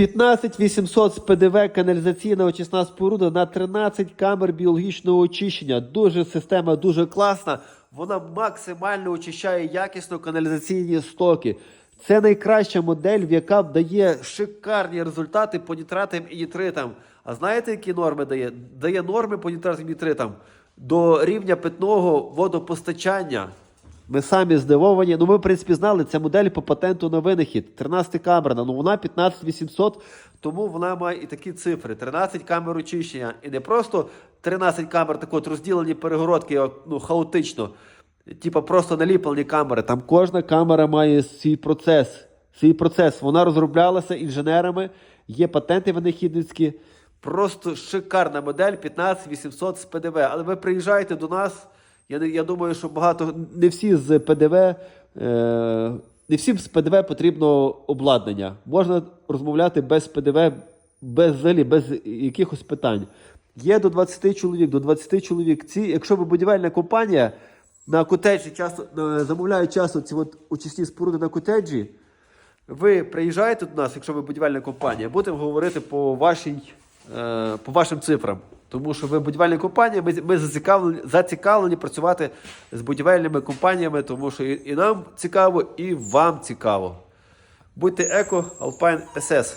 15 800 з ПДВ каналізаційна очисна споруда на 13 камер біологічного очищення. Дуже система дуже класна. Вона максимально очищає якісно каналізаційні стоки. Це найкраща модель, яка дає шикарні результати по нітратам і нітритам. А знаєте, які норми дає? Дає норми по нітратам і нітритам до рівня питного водопостачання. Ми самі здивовані. Ну, ми, в принципі, знали, це модель по патенту на винахід. 13 камерна, ну вона 15800, тому вона має і такі цифри: 13 камер очищення. І не просто 13 камер, так от розділені перегородки, ну, хаотично. Типа просто наліплені камери. Там кожна камера має свій процес. Свій процес. Вона розроблялася інженерами, є патенти винахідницькі. Просто шикарна модель 15800 з ПДВ. Але ви приїжджаєте до нас. Я, я думаю, що багато не всі з ПДВ, е, не всім з ПДВ потрібно обладнання. Можна розмовляти без ПДВ, без взагалі, без якихось питань. Є до 20 чоловік, до 20 чоловік. Ці, якщо ви будівельна компанія на котеджі часто замовляють часто ці от очисні споруди на котеджі, ви приїжджаєте до нас, якщо ви будівельна компанія, будемо говорити по, вашій, е, по вашим цифрам. Тому що ви будівельні компанії, ми, ми зацікавлені, зацікавлені працювати з будівельними компаніями, тому що і, і нам цікаво, і вам цікаво. Будьте еко, Alpine SS.